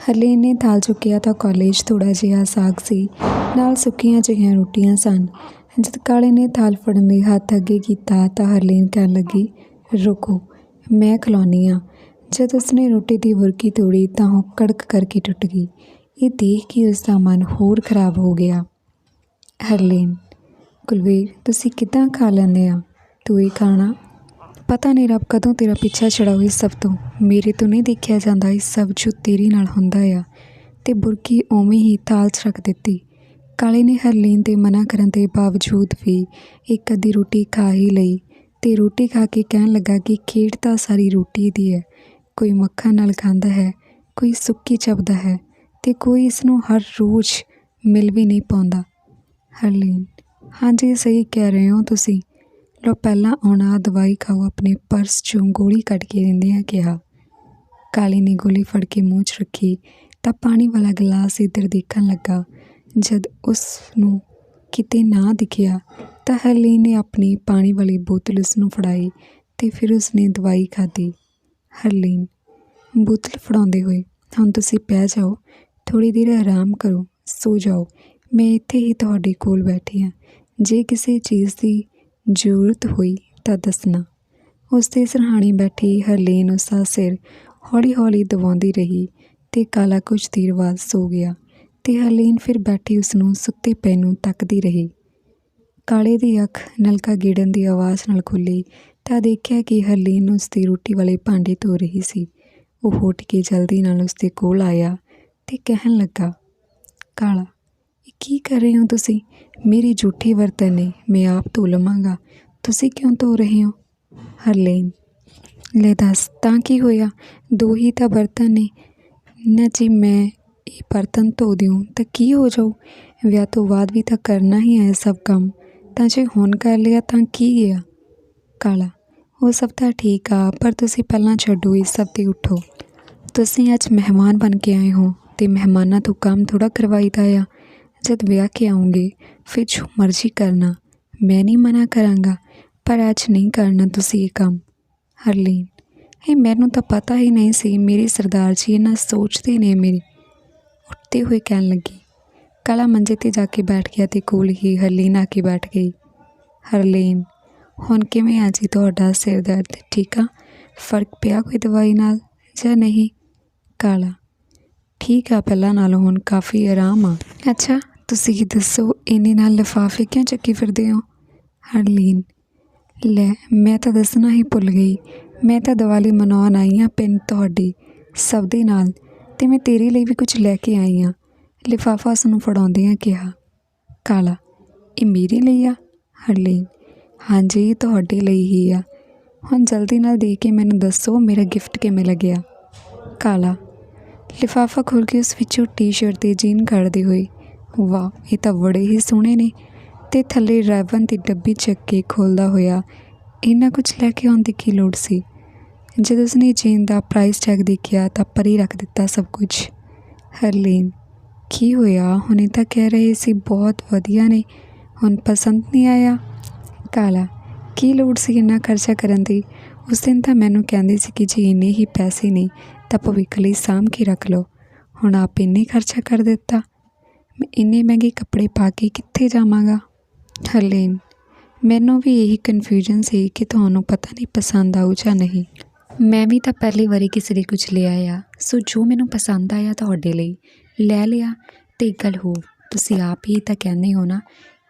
ਹਲੇ ਨੇ ਥਾਲ ਚੁੱਕਿਆ ਤਾਂ ਕਾਲਜ ਥੋੜ੍ਹਾ ਜਿਹਾ ਸਾਗ ਸੀ। ਨਾਲ ਸੁੱਕੀਆਂ ਜਿਹੀਆਂ ਰੋਟੀਆਂ ਸਨ। ਜਦ ਕਾਲੇ ਨੇ ਥਾਲ ਫੜਨ ਲਈ ਹੱਥ ਅੱਗੇ ਕੀਤਾ ਤਾਂ ਹਰਲੀਨ ਕਹਿਣ ਲੱਗੀ, ਰੁਕੋ, ਮੈਂ ਖਲਾਉਣੀ ਆ। ਜਦ ਉਸਨੇ ਰੋਟੀ ਦੀ ਬੁਰਕੀ ਤੋੜੀ ਤਾਂ ਉਹ ਕੜਕ ਕਰਕੇ ਟੁੱਟ ਗਈ। ਇਹ ਦੇਖ ਕੇ ਉਸ ਦਾ ਮਨ ਹੋਰ ਖਰਾਬ ਹੋ ਗਿਆ। ਹਰਲੀਨ, ਕੁਲਵੀਰ, ਤੁਸੀਂ ਕਿੱਦਾਂ ਖਾ ਲੈਂਦੇ ਆ? ਤੂੰ ਇਹ ਖਾਣਾ ਪਤਾ ਨਹੀਂ ਰੱਬ ਕਦੋਂ ਤੇਰਾ ਪਿੱਛਾ ਛੜਾਉ ਇਸ ਸਭ ਤੋਂ। ਮੇਰੇ ਤੋਂ ਨਹੀਂ ਦੇਖਿਆ ਜਾਂਦਾ ਇਹ ਸਭ ਜੋ ਤੇਰੇ ਨਾਲ ਹੁੰਦਾ ਆ। ਤੇ ਬੁਰਕੀ ਉਵੇਂ ਹੀ ਤਾਲ 'ਚ ਰੱਖ ਦਿੱਤੀ। ਕਾਲੇ ਨੇ ਹਰਲੀਨ ਦੇ ਮਨਾ ਕਰਨ ਦੇ ਬਾਵਜੂਦ ਵੀ ਇੱਕ ਅੱਧੀ ਰੋਟੀ ਖਾ ਹੀ ਲਈ ਤੇ ਰੋਟੀ ਖਾ ਕੇ ਕਹਿਣ ਲੱਗਾ ਕਿ ਖੇਡ ਤਾਂ ਸਾਰੀ ਰੋਟੀ ਦੀ ਹੈ। ਕੋਈ ਮੱਖਣ ਨਾਲ ਖਾਂਦਾ ਹੈ, ਕੋਈ ਸੁੱਕੀ ਚਬਦਾ ਹੈ ਤੇ ਕੋਈ ਇਸ ਨੂੰ ਹਰ ਰੋਜ਼ ਮਿਲ ਵੀ ਨਹੀਂ ਪਾਉਂਦਾ। ਹਰਲੀਨ, ਹਾਂਜੀ, ਸਹੀ ਕਹਿ ਰਹੇ ਹੋ ਤੁਸੀਂ। ਲੋ ਪਹਿਲਾਂ ਆਉਣਾ, ਦਵਾਈ ਖਾਓ, ਆਪਣੇ ਪਰਸ ਚੋਂ ਗੋਲੀ ਕੱਢ ਕੇ ਦਿੰਦਿਆਂ ਕਿਹਾ। ਕਾਲੀ ਨੇ ਗੋਲੀ ਫੜ ਕੇ ਮੂੰਹ 'ਚ ਰੱਖੀ, ਤਾਂ ਪਾਣੀ ਵਾਲਾ ਗਲਾਸ ਇੱਧਰ ਦੇਖਣ ਲੱਗਾ। ਜਦ ਉਸ ਨੂੰ ਕਿਤੇ ਨਾ ਦਿਖਿਆ, ਤਾਂ ਹਰਲੀਨ ਨੇ ਆਪਣੀ ਪਾਣੀ ਵਾਲੀ ਬੋਤਲ ਉਸ ਨੂੰ ਫੜਾਈ ਤੇ ਫਿਰ ਉਸਨੇ ਦਵਾਈ ਖਾਧੀ। ਹਰਲੀਨ, ਬੋਤਲ ਫੜਾਉਂਦੇ ਹੋਏ, ਹੁਣ ਤੁਸੀਂ ਪੈ ਜਾਓ ਥੋੜੀ ਦੇਰ ਆਰਾਮ ਕਰੋ, ਸੋ ਜਾਓ। ਮੈਂ ਇੱਥੇ ਹੀ ਤੁਹਾਡੇ ਕੋਲ ਬੈਠੀ ਹਾਂ। ਜੇ ਕਿਸੇ ਚੀਜ਼ ਦੀ ਜ਼ਰੂਰਤ ਹੋਈ ਤਾਂ ਦੱਸਣਾ। ਉਸ ਦੇ ਸਿਰਹਾਣੇ ਬੈਠੀ ਹਰਲੀਨ ਉਸ ਦਾ ਸਿਰ ਹੌਲੀ ਹੌਲੀ ਦਬਾਉਂਦੀ ਰਹੀ ਤੇ ਕਾਲਾ ਕੁਝ ਦੇਰ ਬਾਅਦ ਸੋ ਗਿਆ ਤੇ ਹਰਲੀਨ ਫਿਰ ਬੈਠੀ ਉਸ ਨੂੰ ਸੁੱਤੇ ਪਏ ਨੂੰ ਤੱਕਦੀ ਰਹੀ। ਕਾਲੇ ਦੀ ਅੱਖ ਨਲਕਾ ਗੇੜਨ ਦੀ ਆਵਾਜ਼ ਨਾਲ ਖੁੱਲੀ ਤਾਂ ਦੇਖਿਆ ਕਿ ਹਰਲੀਨ ਉਸ ਦੀ ਰੋਟੀ ਵਾਲੇ ਭਾਂਡੇ ਧੋ ਰਹੀ ਸੀ। ਉਹ ਉੱਠ ਕੇ ਜਲਦੀ ਨਾਲ ਉਸ ਦੇ ਕੋਲ ਆਇਆ ਤੇ ਕਹਿਣ ਲੱਗਾ, ਕਾਲਾ ਇਹ ਕੀ ਕਰ ਰਹੇ ਹੋ ਤੁਸੀਂ? ਮੇਰੀ ਝੂਠੀ ਬਰਤਨ ਨੇ ਮੈਂ ਆਪ ਧੋ ਲਵਾਂਗਾ। ਤੁਸੀਂ ਕਿਉਂ ਧੋ ਰਹੇ ਹੋ? ਹਰਲੀਨ, ਲੈ ਦੱਸ, ਤਾਂ ਕੀ ਹੋਇਆ? ਦੋ ਹੀ ਤਾਂ ਬਰਤਨ ਨੇ। ਨਾ ਜੀ, ਮੈਂ ਇਹ ਬਰਤਨ ਧੋ ਦਿਉ ਤਾਂ ਕੀ ਹੋ ਜਾਊ? ਵਿਆਹ ਤੋਂ ਬਾਅਦ ਵੀ ਤਾਂ ਕਰਨਾ ਹੀ ਹੈ ਸਭ ਕੰਮ। ਤਾਂ ਜੇ ਹੁਣ ਕਰ ਲਿਆ ਤਾਂ ਕੀ ਗਿਆ? ਕਾਲਾ, ਉਹ ਸਭ ਤਾਂ ਠੀਕ ਆ, ਪਰ ਤੁਸੀਂ ਪਹਿਲਾਂ ਛੱਡੋ, ਇਸ ਸਭ ਤੇ ਉੱਠੋ। ਤੁਸੀਂ ਅੱਜ ਮਹਿਮਾਨ ਬਣ ਕੇ ਆਏ ਹੋ ਤੇ ਮਹਿਮਾਨਾਂ ਤੋਂ ਕੰਮ ਥੋੜਾ ਕਰਵਾਈਦਾ ਆ। ਜਦ ਵਿਆਹ ਕੇ ਆਉਂਗੇ ਫਿਰ ਜੋ ਮਰਜ਼ੀ ਕਰਨਾ, ਮੈਂ ਨਹੀਂ ਮਨਾ ਕਰਾਂਗਾ, ਪਰ ਅੱਜ ਨਹੀਂ ਕਰਨਾ ਤੁਸੀਂ ਇਹ ਕੰਮ। ਹਰਲੀਨ ਇਹ ਮੈਨੂੰ ਤਾਂ ਪਤਾ ਹੀ ਨਹੀਂ ਸੀ, ਮੇਰੀ ਸਰਦਾਰ ਜੀ ਇਹਨਾਂ ਸੋਚਦੇ ਨੇ ਮੇਰੀ। ਉੱਠਦੇ ਹੋਏ ਕਹਿਣ ਲੱਗੀ, ਕਾਲਾ ਮੰਜੇ ਤੇ ਜਾ ਕੇ ਬੈਠ ਗਿਆ ਤੇ ਕੋਲ ਹੀ ਹਰਲੀਨ ਆ ਕੇ ਬੈਠ ਗਈ। ਹਰਲੀਨ, ਹੁਣ ਕਿਵੇਂ ਆ ਜੀ ਤੁਹਾਡਾ ਸਿਰ ਦਰਦ, ਠੀਕ ਆ? ਫ਼ਰਕ ਪਿਆ ਕੋਈ ਦਵਾਈ ਨਾਲ ਜਾਂ ਨਹੀਂ? ਕਾਲਾ, ਠੀਕ ਆ, ਪਹਿਲਾਂ ਨਾਲੋਂ ਹੁਣ ਕਾਫੀ ਆਰਾਮ ਆ। ਅੱਛਾ ਤੁਸੀਂ ਦੱਸੋ, ਇੰਨੇ ਨਾਲ ਲਿਫਾਫੇ ਕਿਉਂ ਚੱਕੀ ਫਿਰਦੇ ਹੋ? ਹਰਲੀਨ, ਲੈ, ਮੈਂ ਤਾਂ ਦੱਸਣਾ ਹੀ ਭੁੱਲ ਗਈ। ਮੈਂ ਤਾਂ ਦੀਵਾਲੀ ਮਨਾਉਣ ਆਈ ਹਾਂ ਪਿੰਡ ਤੁਹਾਡੀ, ਸਭ ਦੇ ਨਾਲ, ਤੇ ਮੈਂ ਤੇਰੇ ਲਈ ਵੀ ਕੁਝ ਲੈ ਕੇ ਆਈ ਹਾਂ। ਲਿਫਾਫਾ ਉਸ ਨੂੰ ਫੜਾਉਂਦਿਆਂ ਕਿਹਾ, ਕਾਲਾ, ਇਹ ਮੇਰੇ ਲਈ ਆ? ਹਰਲੀਨ, ਹਾਂਜੀ, ਇਹ ਤੁਹਾਡੇ ਲਈ ਹੀ ਆ। ਹੁਣ ਜਲਦੀ ਨਾਲ ਦੇ ਕੇ ਮੈਨੂੰ ਦੱਸੋ, ਮੇਰਾ ਗਿਫਟ ਕਿਵੇਂ ਲੱਗਿਆ? ਕਾਲਾ, ਲਿਫਾਫਾ ਖੋਲ ਕੇ ਉਸ ਵਿੱਚੋਂ ਟੀ-ਸ਼ਰਟ ਤੇ ਜੀਨ ਕੱਢਦੇ ਹੋਏ ਵਾਹ, ਇਹ ਤਾਂ ਬੜੇ ਹੀ ਸੋਹਣੇ ਨੇ। ਤੇ ਥੱਲੇ ਰੈਵਨ ਦੀ ਡੱਬੀ ਚੱਕ ਕੇ ਖੋਲਦਾ ਹੋਇਆ। ਇੰਨਾ ਕੁਝ ਲੈ ਕੇ ਆਉਣ ਦੀ ਕੀ ਲੋੜ ਸੀ? ਜਦੋਂ ਉਸਨੇ ਜੀਨ ਦਾ ਪ੍ਰਾਈਸ ਟੈਗ ਦੇਖਿਆ ਤਾਂ ਪਰੀ ਰੱਖ ਦਿੱਤਾ ਸਭ ਕੁਝ। ਹਰਲੀਨ, ਕੀ ਹੋਇਆ? ਹੁਣੇ ਤਾਂ ਕਹਿ ਰਹੇ ਸੀ ਬਹੁਤ ਵਧੀਆ ਨੇ। ਹੁਣ ਪਸੰਦ ਨਹੀਂ ਆਇਆ। ਕਾਲਾ, ਕੀ ਲੋੜ ਸੀ ਇੰਨਾ ਖਰਚਾ ਕਰਨ ਦੀ? ਉਸ ਦਿਨ ਤਾਂ ਮੈਨੂੰ ਕਹਿੰਦੇ ਸੀ ਕਿ ਜੀ ਇੰਨੇ ਹੀ ਪੈਸੇ ਨਹੀਂ ਤਾਂ ਭਵਿੱਖ ਲਈ ਸਾਂਭ ਕੇ ਰੱਖ ਲਓ। ਹੁਣ ਆਪ ਇੰਨੇ ਖਰਚਾ ਕਰ ਦਿੱਤਾ। ਮੈਂ ਇੰਨੇ ਮਹਿੰਗੇ ਕੱਪੜੇ ਪਾ ਕੇ ਕਿੱਥੇ ਜਾਵਾਂਗਾ? ਹਲੇ ਮੈਨੂੰ ਵੀ ਇਹੀ ਕਨਫਿਊਜ਼ਨ ਸੀ ਕਿ ਤੁਹਾਨੂੰ ਪਤਾ ਨਹੀਂ ਪਸੰਦ ਆਊ ਜਾਂ ਨਹੀਂ। ਮੈਂ ਵੀ ਤਾਂ ਪਹਿਲੀ ਵਾਰੀ ਕਿਸੇ ਲਈ ਕੁਝ ਲਿਆ ਆ। ਸੋ ਜੋ ਮੈਨੂੰ ਪਸੰਦ ਆਇਆ ਤੁਹਾਡੇ ਲਈ, ਲੈ ਲਿਆ। ਤੇ ਇੱਕ ਗੱਲ ਹੋਰ, ਤੁਸੀਂ ਆਪ ਹੀ ਤਾਂ ਕਹਿੰਦੇ ਹੋ ਨਾ,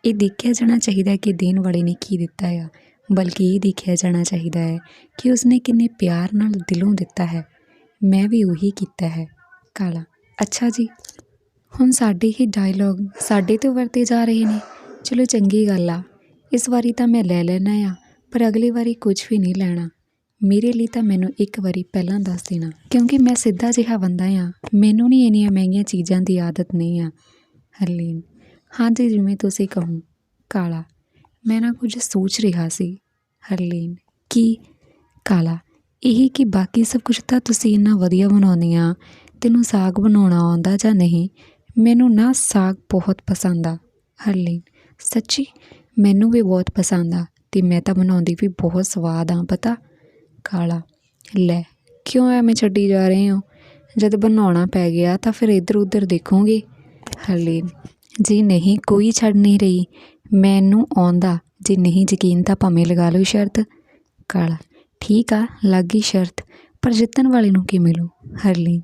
ਇਹ ਦੇਖਿਆ ਜਾਣਾ ਚਾਹੀਦਾ ਕਿ ਦੇਣ ਵਾਲੇ ਨੇ ਕੀ ਦਿੱਤਾ ਆ, ਬਲਕਿ ਇਹ ਦੇਖਿਆ ਜਾਣਾ ਚਾਹੀਦਾ ਹੈ ਕਿ ਉਸਨੇ ਕਿੰਨੇ ਪਿਆਰ ਨਾਲ ਦਿਲੋਂ ਦਿੱਤਾ ਹੈ। ਮੈਂ ਵੀ ਉਹੀ ਕੀਤਾ ਹੈ। ਕਾਲਾ, ਅੱਛਾ ਜੀ। ਹੁਣ ਸਾਡੇ ਹੀ ਡਾਇਲੋਗ ਸਾਡੇ ਤੋਂ ਵਰਤੇ ਜਾ ਰਹੇ ਨੇ। ਚਲੋ ਚੰਗੀ ਗੱਲ ਆ। ਇਸ ਵਾਰੀ ਤਾਂ ਮੈਂ ਲੈ ਲੈਣਾ ਆ, ਪਰ ਅਗਲੀ ਵਾਰੀ ਕੁਝ ਵੀ ਨਹੀਂ ਲੈਣਾ। ਮੇਰੇ ਲਈ ਤਾਂ ਮੈਨੂੰ ਇੱਕ ਵਾਰੀ ਪਹਿਲਾਂ ਦੱਸ ਦੇਣਾ, ਕਿਉਂਕਿ ਮੈਂ ਸਿੱਧਾ ਜਿਹਾ ਬੰਦਾ ਆ। ਮੈਨੂੰ ਨਹੀਂ ਇੰਨੀਆਂ ਮਹਿੰਗੀਆਂ ਚੀਜ਼ਾਂ ਦੀ ਆਦਤ ਨਹੀਂ ਆ। ਹਰਲੀਨ, ਹਾਂਜੀ, ਜਿਵੇਂ ਤੁਸੀਂ ਕਹੋ। ਕਾਲਾ, ਮੈਂ ਨਾ ਕੁਝ ਸੋਚ ਰਿਹਾ ਸੀ। ਹਰਲੀਨ, ਕੀ? ਕਾਲਾ, ਇਹ ਕਿ ਬਾਕੀ ਸਭ ਕੁਝ ਤਾਂ ਤੁਸੀਂ ਇੰਨਾ ਵਧੀਆ ਬਣਾਉਂਦੀਆਂ ਤੈਨੂੰ ਸਾਗ ਬਣਾਉਣਾ ਆਉਂਦਾ ਜਾਂ ਨਹੀਂ? ਮੈਨੂੰ ਨਾ ਸਾਗ ਬਹੁਤ ਪਸੰਦ ਆ, ਹਰਲੀਨ। ਸੱਚੀ, ਮੈਨੂੰ ਵੀ ਬਹੁਤ ਪਸੰਦ ਆ ਤੇ ਮੈਂ ਤਾਂ ਬਣਾਉਂਦੀ ਵੀ ਬਹੁਤ ਸਵਾਦ ਆ, ਪਤਾ? ਕਾਲਾ, ਲੈ, ਕਿਉਂ ਐਵੇਂ ਛੱਡੀ ਜਾ ਰਹੇ ਹੋ? ਜਦ ਬਣਾਉਣਾ ਪੈ ਗਿਆ ਤਾਂ ਫਿਰ ਇੱਧਰ ਉੱਧਰ ਦੇਖੋਗੇ। ਹਰਲੀਨ, ਜੀ ਨਹੀਂ, ਕੋਈ ਛੱਡ ਨਹੀਂ ਰਹੀ। ਮੈਨੂੰ ਆਉਂਦਾ, ਜੇ ਨਹੀਂ ਯਕੀਨ ਤਾਂ ਭਾਵੇਂ ਲਗਾ ਲਓ ਸ਼ਰਤ। ਕਾਲਾ, ਠੀਕ ਆ, ਲੱਗੀ ਸ਼ਰਤ, ਪਰ ਜਿੱਤਣ ਵਾਲੇ ਨੂੰ ਕੀ ਮਿਲੂ ਹਰਲੀਨ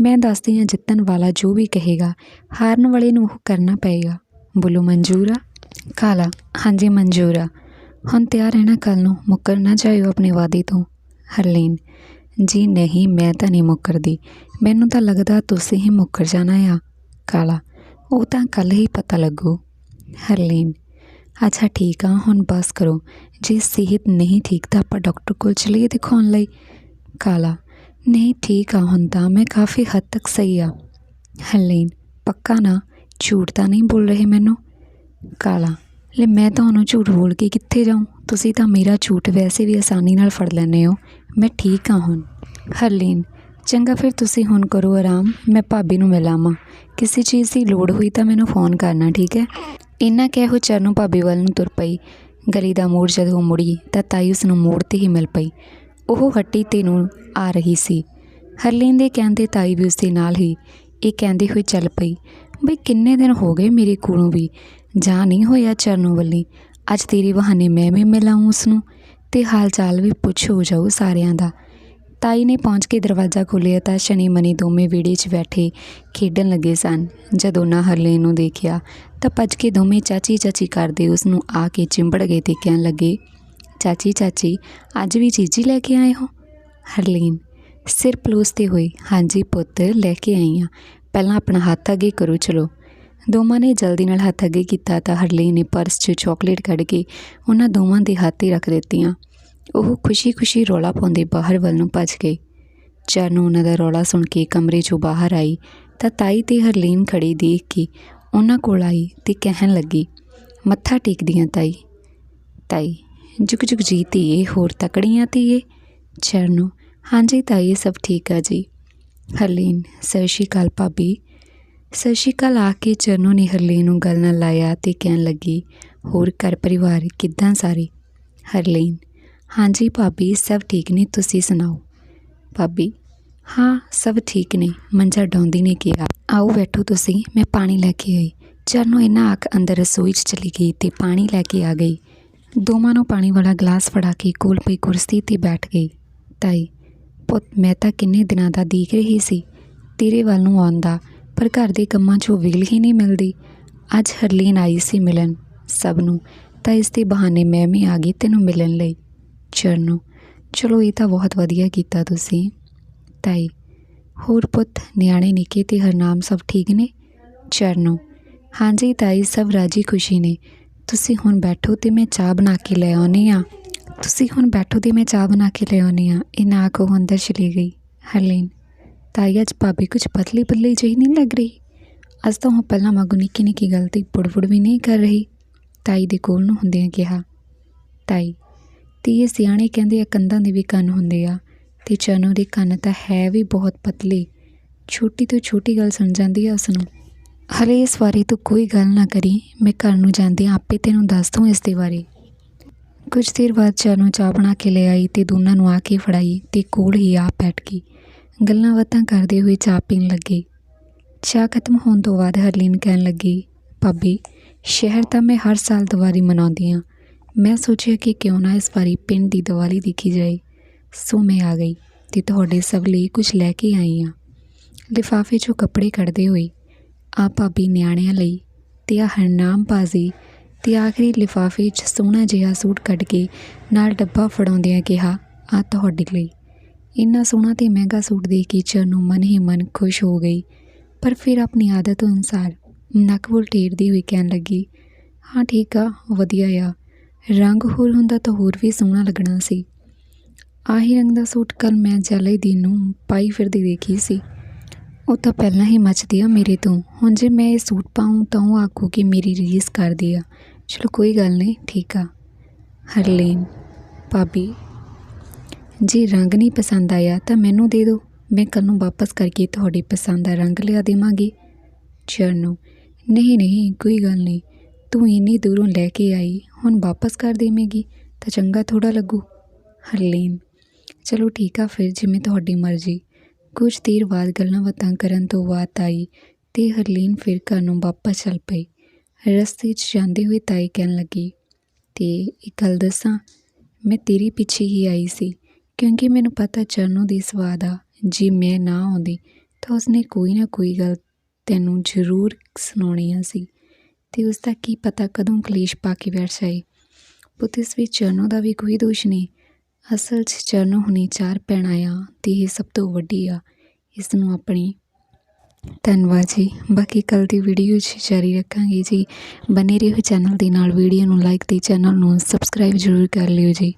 ਮੈਂ ਦੱਸਦੀ ਹਾਂ ਜਿੱਤਣ ਵਾਲਾ ਜੋ ਵੀ ਕਹੇਗਾ, ਹਾਰਨ ਵਾਲੇ ਨੂੰ ਉਹ ਕਰਨਾ ਪਏਗਾ। ਬੋਲੋ ਮਨਜ਼ੂਰ? ਆ ਕਾਲਾ, ਹਾਂਜੀ ਮਨਜ਼ੂਰ। ਆ ਹੁਣ ਤਿਆਰ ਰਹਿਣਾ ਕੱਲ ਨੂੰ, ਮੁੱਕਰ ਨਾ ਜਾਇਓ ਆਪਣੇ ਵਾਦੀ ਤੋਂ। ਹਰਲੀਨ, ਜੀ ਨਹੀਂ, ਮੈਂ ਤਾਂ ਨਹੀਂ ਮੁੱਕਰਦੀ। ਮੈਨੂੰ ਤਾਂ ਲੱਗਦਾ ਤੁਸੀਂ ਹੀ ਮੁੱਕਰ ਜਾਣਾ ਆ। ਕਾਲਾ, ਉਹ ਤਾਂ ਕੱਲ ਹੀ ਪਤਾ ਲੱਗੂ। ਹਰਲੀਨ, ਅੱਛਾ ਠੀਕ ਆ, ਹੁਣ ਬਸ ਕਰੋ। ਜੇ ਸਿਹਤ ਨਹੀਂ ਠੀਕ ਤਾਂ ਆਪਾਂ ਡਾਕਟਰ ਕੋਲ ਚਲੀਏ ਦਿਖਾਉਣ ਲਈ। ਕਾਲਾ ਨਹੀਂ, ਠੀਕ ਆ, ਹੁਣ ਤਾਂ ਮੈਂ ਕਾਫੀ ਹੱਦ ਤੱਕ ਸਹੀ ਆ। ਹਰਲੀਨ, ਪੱਕਾ ਨਾ? ਝੂਠ ਤਾਂ ਨਹੀਂ ਬੋਲ ਰਹੇ ਮੈਨੂੰ? ਕਾਲਾ, ਲੈ ਮੈਂ ਤੁਹਾਨੂੰ ਝੂਠ ਬੋਲ ਕੇ ਕਿੱਥੇ ਜਾਊਂ? ਤੁਸੀਂ ਤਾਂ ਮੇਰਾ ਝੂਠ ਵੈਸੇ ਵੀ ਆਸਾਨੀ ਨਾਲ ਫੜ ਲੈਂਦੇ ਹੋ। ਮੈਂ ਠੀਕ ਹਾਂ ਹੁਣ। ਹਰਲੀਨ, ਚੰਗਾ ਫਿਰ ਤੁਸੀਂ ਹੁਣ ਕਰੋ ਆਰਾਮ, ਮੈਂ ਭਾਬੀ ਨੂੰ ਮਿਲਾਵਾਂ। ਕਿਸੇ ਚੀਜ਼ ਦੀ ਲੋੜ ਹੋਈ ਤਾਂ ਮੈਨੂੰ ਫੋਨ ਕਰਨਾ, ਠੀਕ ਹੈ? ਇੰਨਾ ਕਹਿ ਉਹ ਚਰਨੋਂ ਭਾਬੀ ਵੱਲ ਨੂੰ ਤੁਰ ਪਈ। ਗਲੀ ਦਾ ਮੋੜ ਜਦੋਂ ਮੁੜੀ, ਤਾਂ ਤਾਈ ਉਸ ਨੂੰ ਮੋੜ ਤੇ ਹੀ ਮਿਲ ਪਈ। ਉਹ ਹੱਟੀ ਤੇ ਨੂੰ ਆ ਰਹੀ ਸੀ। ਹਰਲੀਨ ਦੇ ਕਹਿੰਦੇ ਤਾਈ ਵੀ ਉਸ ਦੇ ਨਾਲ ਹੀ, ਇਹ ਕਹਿੰਦੇ ਹੋਏ ਚੱਲ ਪਈ, ਬਈ ਕਿੰਨੇ ਦਿਨ ਹੋ ਗਏ ਮੇਰੇ ਕੋਲੋਂ ਵੀ, ਜਾ ਨਹੀਂ ਹੋਇਆ ਚਰਨੋਂ ਵੱਲੀ, ਅੱਜ ਤੇਰੇ ਬਹਾਨੇ ਮੈਂ ਵੀ ਮਿਲਾਂ ਉਸ ਨੂੰ ਤੇ ਹਾਲ ਚਾਲ ਵੀ ਪੁੱਛ ਹੋ ਜਾਊ ਸਾਰਿਆਂ ਦਾ। ਤਾਈ ਨੇ ਪਹੁੰਚ ਕੇ ਦਰਵਾਜ਼ਾ ਖੋਲ੍ਹਿਆ ਤਾਂ ਸ਼ਨੀ ਮਨੀ ਦੋਵੇਂ ਵਿਹੜੇ 'ਚ ਬੈਠੇ ਖੇਡਣ ਲੱਗੇ ਸਨ। ਜਦੋਂ ਨਾ ਹਰਲੀਨ ਨੂੰ ਦੇਖਿਆ ਤਾਂ ਭੱਜ ਕੇ ਦੋਵੇਂ ਚਾਚੀ ਚਾਚੀ ਕਰਦੇ ਉਸ ਨੂੰ ਆ ਕੇ ਚਿੰਬੜ ਗਏ ਤੇ ਕਹਿਣ ਲੱਗੇ ਚਾਚੀ ਚਾਚੀ, ਅੱਜ ਵੀ ਚੀਜੀ ਲੈ ਕੇ ਆਏ ਹੋ? ਹਰਲੀਨ, ਸਿਰ ਪਲੋਸਤੇ ਹੋਏ, ਹਾਂਜੀ ਪੁੱਤ, ਲੈ ਕੇ ਆਈ ਹਾਂ। ਪਹਿਲਾਂ ਆਪਣਾ ਹੱਥ ਅੱਗੇ ਕਰੋ, ਚਲੋ। ਦੋਵਾਂ ਨੇ ਜਲਦੀ ਨਾਲ ਹੱਥ ਅੱਗੇ ਕੀਤਾ ਤਾਂ ਹਰਲੀਨ ਨੇ ਪਰਸ 'ਚ ਚਾਕਲੇਟ ਕੱਢ ਕੇ ਉਹਨਾਂ ਦੋਵਾਂ ਦੇ ਹੱਥ ਹੀ ਰੱਖ ਦਿੱਤੀਆਂ। ਉਹ ਖੁਸ਼ੀ-ਖੁਸ਼ੀ ਰੌਲਾ ਪਾਉਂਦੇ ਬਾਹਰ ਵੱਲ ਨੂੰ ਭੱਜ ਗਏ। ਚਰਨੋਂ ਉਹਨਾਂ ਦਾ ਰੌਲਾ ਸੁਣ ਕੇ ਕਮਰੇ 'ਚੋਂ ਬਾਹਰ ਆਈ ਤਾਂ ਤਾਈ ਤੇ ਹਰਲੀਨ ਖੜੀ ਦੇਖ ਕੇ ਉਹਨਾਂ ਕੋਲ ਆਈ ਤੇ ਕਹਿਣ ਲੱਗੀ, ਮੱਥਾ ਟੇਕਦੀਆਂ ਤਾਈ। ਤਾਈ ਜੁਗ ਜੁਗ ਜੀ ਧੀਏ ਹੋਰ ਤਕੜੀਆਂ ਧੀਏ ਚਰਨੋਂ, ਹਾਂਜੀ ਤਾਈਏ ਸਭ ਠੀਕ ਆ ਜੀ। ਹਰਲੀਨ, ਸਤਿ ਸ਼੍ਰੀ ਅਕਾਲ ਭਾਬੀ। ਸਤਿ ਸ਼੍ਰੀ ਅਕਾਲ ਆ ਕੇ ਚਰਨੋਂ ਨੇ ਹਰਲੀਨ ਨੂੰ ਗੱਲ ਨਾਲ ਲਾਇਆ ਤੇ ਕਹਿਣ ਲੱਗੀ, ਹੋਰ ਘਰ ਪਰਿਵਾਰ ਕਿੱਦਾਂ ਸਾਰੇ? ਹਰਲੀਨ, ਹਾਂਜੀ ਭਾਬੀ, ਸਭ ਠੀਕ ਨੇ, ਤੁਸੀਂ ਸੁਣਾਓ? ਭਾਬੀ, ਹਾਂ, ਸਭ ਠੀਕ ਨੇ, ਮੰਜਾ ਡਾਉਂਦੀ ਨੇ ਕਿਹਾ। ਆਓ ਬੈਠੋ ਤੁਸੀਂ, ਮੈਂ ਪਾਣੀ ਲੈ ਕੇ ਆਈ। ਚਰਨੋ ਇਹਨਾਂ ਆਖ ਅੰਦਰ ਰਸੋਈ 'ਚ ਚਲੀ ਗਈ ਤੇ ਪਾਣੀ ਲੈ ਕੇ ਆ ਗਈ। ਦੋਵਾਂ ਨੂੰ ਪਾਣੀ ਵਾਲਾ ਗਲਾਸ ਫੜਾ ਕੇ ਕੋਲ ਪਈ ਕੁਰਸੀ ਤੇ ਬੈਠ ਗਈ। ਤਾਈ, ਪੁੱਤ, ਮੈਂ ਤਾਂ ਕਿੰਨੇ ਦਿਨਾਂ ਦਾ ਦੇਖ ਰਹੀ ਸੀ। ਤੇਰੇ ਵੱਲ ਨੂੰ ਆਉਂਦਾ, ਪਰ ਘਰ ਦੇ ਕੰਮਾਂ 'ਚੋਂ ਵੇਲ ਹੀ ਨਹੀਂ ਮਿਲਦੀ। ਅੱਜ ਹਰਲੀਨ ਆਈ ਸੀ ਮਿਲਣ ਸਭ ਨੂੰ, ਤਾਂ ਇਸ ਦੇ ਬਹਾਨੇ ਮੈਂ ਵੀ ਆ ਗਈ ਤੈਨੂੰ ਮਿਲਣ ਲਈ। ਚਰਨੋ, ਚਲੋ ਇਹ ਤਾਂ ਬਹੁਤ ਵਧੀਆ ਕੀਤਾ ਤੁਸੀਂ। ਤਾਈ, ਹੋਰ ਪੁੱਤ, ਨਿਆਣੇ ਨਿੱਕੇ ਤੇ ਹਰਨਾਮ ਸਭ ਠੀਕ ਨੇ? ਚਰਨੋ, ਹਾਂਜੀ ਤਾਈ, ਸਭ ਰਾਜੀ ਖੁਸ਼ੀ ਨੇ। ਤੁਸੀਂ ਹੁਣ ਬੈਠੋ ਤੇ ਮੈਂ ਚਾਹ ਬਣਾ ਕੇ ਲੈ ਆਉਂਦੀ ਹਾਂ। ਤੁਸੀਂ ਹੁਣ ਬੈਠੋ ਤੇ ਮੈਂ ਚਾਹ ਬਣਾ ਕੇ ਲੈ ਆਉਂਦੀ ਹਾਂ। ਇਹ ਨਾ ਕੋ ਅੰਦਰ ਚਲੀ ਗਈ। ਹਰਲੀਨ, ਤਾਈ ਅੱਜ ਭਾਬੀ ਕੁਝ ਪਤਲੀ ਪਤਲੀ ਜਿਹੀ ਨਹੀਂ ਲੱਗ ਰਹੀ? ਅੱਜ ਤਾਂ ਉਹ ਪਹਿਲਾਂ ਵਾਂਗੂ ਨਿੱਕੀ ਨਿੱਕੀ ਗੱਲ ਤੇ ਬੁੜਬੁੜ ਵੀ ਨਹੀਂ ਕਰ ਰਹੀ। ਤਾਈ ਦੇ ਕੋਲ ਨੂੰ ਹੁੰਦਿਆਂ ਕਿਹਾ, ਤਾਈ ਤੇ ਇਹ ਸਿਆਣੇ ਕਹਿੰਦੇ ਆ ਕੰਧਾਂ ਦੇ ਵੀ ਕੰਨ ਹੁੰਦੇ ਆ ਤੇ ਚਨੋ ਦੇ ਕੰਨ ਤਾਂ ਹੈ ਵੀ ਬਹੁਤ ਪਤਲੇ। ਛੋਟੀ ਤੋਂ ਛੋਟੀ ਗੱਲ ਸੁਣ ਜਾਂਦੀ ਆ ਉਸ ਨੂੰ ਹਲੇ ਇਸ ਬਾਰੇ ਤੂੰ ਕੋਈ ਗੱਲ ਨਾ ਕਰੀ, ਮੈਂ ਘਰ ਨੂੰ ਜਾਂਦੀ ਹਾਂ, ਆਪੇ ਤੈਨੂੰ ਦੱਸ ਦੂੰ ਇਸ ਦੇ ਬਾਰੇ। ਕੁਝ ਦੇਰ ਬਾਅਦ ਚਨੋ ਚਾਹ ਬਣਾ ਕੇ ਲੈ ਆਈ ਤੇ ਦੋਨਾਂ ਨੂੰ ਆ ਕੇ ਫੜਾਈ ਤੇ ਕੋਲ ਹੀ ਆ ਬੈਠ ਗਈ। ਗੱਲਾਂ ਬਾਤਾਂ ਕਰਦੇ ਹੋਏ ਚਾਹ ਪੀਣ ਲੱਗੇ। ਚਾਹ ਖਤਮ ਹੋਣ ਤੋਂ ਬਾਅਦ ਹਰਲੀਨ ਕਹਿਣ ਲੱਗੀ, ਭਾਬੀ, ਸ਼ਹਿਰ ਤਾਂ ਮੈਂ ਹਰ ਸਾਲ ਦੀਵਾਲੀ ਮਨਾਉਂਦੀ ਹਾਂ। ਮੈਂ ਸੋਚਿਆ ਕਿ ਕਿਉਂ ਨਾ ਇਸ ਵਾਰੀ ਪਿੰਡ ਦੀ ਦੀਵਾਲੀ ਦੇਖੀ ਜਾਏ। ਸੋ ਮੈਂ ਆ ਗਈ ਤੇ ਤੁਹਾਡੇ ਸਭ ਲਈ ਕੁਝ ਲੈ ਕੇ ਆਈ ਹਾਂ। ਲਿਫਾਫੇ 'ਚੋਂ ਕੱਪੜੇ ਕੱਢਦੇ ਹੋਏ ਆ ਭਾਬੀ ਨਿਆਣਿਆਂ ਲਈ ਤੇ ਆ ਹਰਨਾਮ ਬਾਜ਼ੀ ਤੇ ਆਖਰੀ ਲਿਫਾਫੇ 'ਚ ਸੋਹਣਾ ਜਿਹਾ ਸੂਟ ਕੱਢ ਕੇ ਨਾਲ ਡੱਬਾ ਫੜਾਉਂਦਿਆਂ ਕਿਹਾ, ਆ ਤੁਹਾਡੇ ਲਈ। ਇੰਨਾ ਸੋਹਣਾ ਤੇ ਮਹਿੰਗਾ ਸੂਟ ਦੇਖ ਕੇ ਚਰਨੂ ਮਨ ਹੀ ਮਨ ਖੁਸ਼ ਹੋ ਗਈ, ਪਰ ਫਿਰ ਆਪਣੀ ਆਦਤ ਅਨੁਸਾਰ ਨੱਕ ਬੁੱਲ ਹੋਈ ਕਹਿਣ ਲੱਗੀ, ਹਾਂ, ਠੀਕ ਆ, ਵਧੀਆ ਆ। ਰੰਗ ਹੋਰ ਹੁੰਦਾ ਤਾਂ ਹੋਰ ਵੀ ਸੋਹਣਾ ਲੱਗਣਾ ਸੀ। ਆਹੀ ਰੰਗ ਦਾ ਸੂਟ ਕੱਲ ਮੈਂ ਜਲੇ ਦੀ ਨੂੰ ਪਾਈ ਫਿਰਦੀ ਦੇਖੀ ਸੀ। ਉਹ ਤਾਂ ਪਹਿਲਾਂ ਹੀ ਮੱਚਦੀ ਆ ਮੇਰੇ ਤੋਂ। ਹੁਣ ਜੇ ਮੈਂ ਇਹ ਸੂਟ ਪਾਉਂ ਤਾਂ ਉਹ ਆਖੂ ਕਿ ਮੇਰੀ ਰੀਸ ਕਰਦੀ ਆ। ਚਲੋ ਕੋਈ ਗੱਲ ਨਹੀਂ, ਠੀਕ ਆ। ਹਰਲੀਨ, ਭਾਬੀ, ਜੇ ਰੰਗ ਨਹੀਂ ਪਸੰਦ ਆਇਆ ਤਾਂ ਮੈਨੂੰ ਦੇ ਦਿਓ। ਮੈਂ ਕੱਲ ਨੂੰ ਵਾਪਸ ਕਰਕੇ ਤੁਹਾਡੀ ਪਸੰਦ ਦਾ ਰੰਗ ਲਿਆ ਦੇਵਾਂਗੀ। ਚਰਨੋ ਨਹੀਂ ਨਹੀਂ, ਕੋਈ ਗੱਲ ਨਹੀਂ। ਤੂੰ ਇੰਨੀ ਦੂਰੋਂ ਲੈ ਕੇ ਆਈ, ਹੁਣ ਵਾਪਸ ਕਰ ਦੇਵੇਂਗੀ ਤਾਂ ਚੰਗਾ ਥੋੜਾ ਲੱਗੂ। ਹਰਲੀਨ, ਚਲੋ ਠੀਕ ਆ, ਫਿਰ ਜਿਵੇਂ ਤੁਹਾਡੀ ਮਰਜ਼ੀ। ਕੁਝ ਦੇਰ ਬਾਅਦ ਗੱਲਾਂ ਬਾਤਾਂ ਕਰਨ ਤੋਂ ਬਾਅਦ ਆਈ ਤੇ ਹਰਲੀਨ ਫਿਰ ਘਰ ਨੂੰ ਵਾਪਸ ਚੱਲ ਪਈ ਰਸਤੇ 'ਚ ਜਾਂਦੇ ਹੋਏ ਤਾਈ ਕਹਿਣ ਲੱਗੀ, ਤੇ ਇੱਕ ਗੱਲ ਦੱਸਾਂ, ਮੈਂ ਤੇਰੇ ਪਿੱਛੇ ਹੀ ਆਈ ਸੀ, ਕਿਉਂਕਿ ਮੈਨੂੰ ਪਤਾ ਚਰਨੋਂ ਦੀ ਸਵਾਦ ਆ। ਜੇ ਮੈਂ ਨਾ ਆਉਂਦੀ ਤਾਂ ਉਸਨੇ ਕੋਈ ਨਾ ਕੋਈ ਗੱਲ ਤੈਨੂੰ ਜ਼ਰੂਰ ਸੁਣਾਉਣੀ ਸੀ। ਤੇ ਉਸ ਦਾ ਕੀ ਪਤਾ ਕਦੋਂ ਕਲੇਸ਼ ਪਾ ਕੇ ਬੈਠ ਜਾਏ। ਪੁੱਤ, ਇਸ ਵਿੱਚ ਚਰਨੋਂ ਦਾ ਵੀ ਕੋਈ ਦੋਸ਼ ਨਹੀਂ। ਅਸਲ 'ਚ ਚਰਨ ਹੁਣੀ ਚਾਰ ਭੈਣਾਂ ਆ ਤੇ ਇਹ ਸਭ ਤੋਂ ਵੱਡੀ ਆ। ਇਸ ਨੂੰ ਆਪਣੀ ਧੰਨਵਾਦ ਜੀ। ਬਾਕੀ ਕੱਲ ਦੀ ਵੀਡੀਓ 'ਚ ਜਾਰੀ ਰੱਖਾਂਗੇ ਜੀ। ਬਨੇ ਰਹੋ ਚੈਨਲ ਦੇ ਨਾਲ, ਵੀਡੀਓ ਨੂੰ ਲਾਈਕ ਤੇ ਚੈਨਲ ਨੂੰ ਸਬਸਕ੍ਰਾਈਬ ਜ਼ਰੂਰ ਕਰ ਲਿਓ ਜੀ।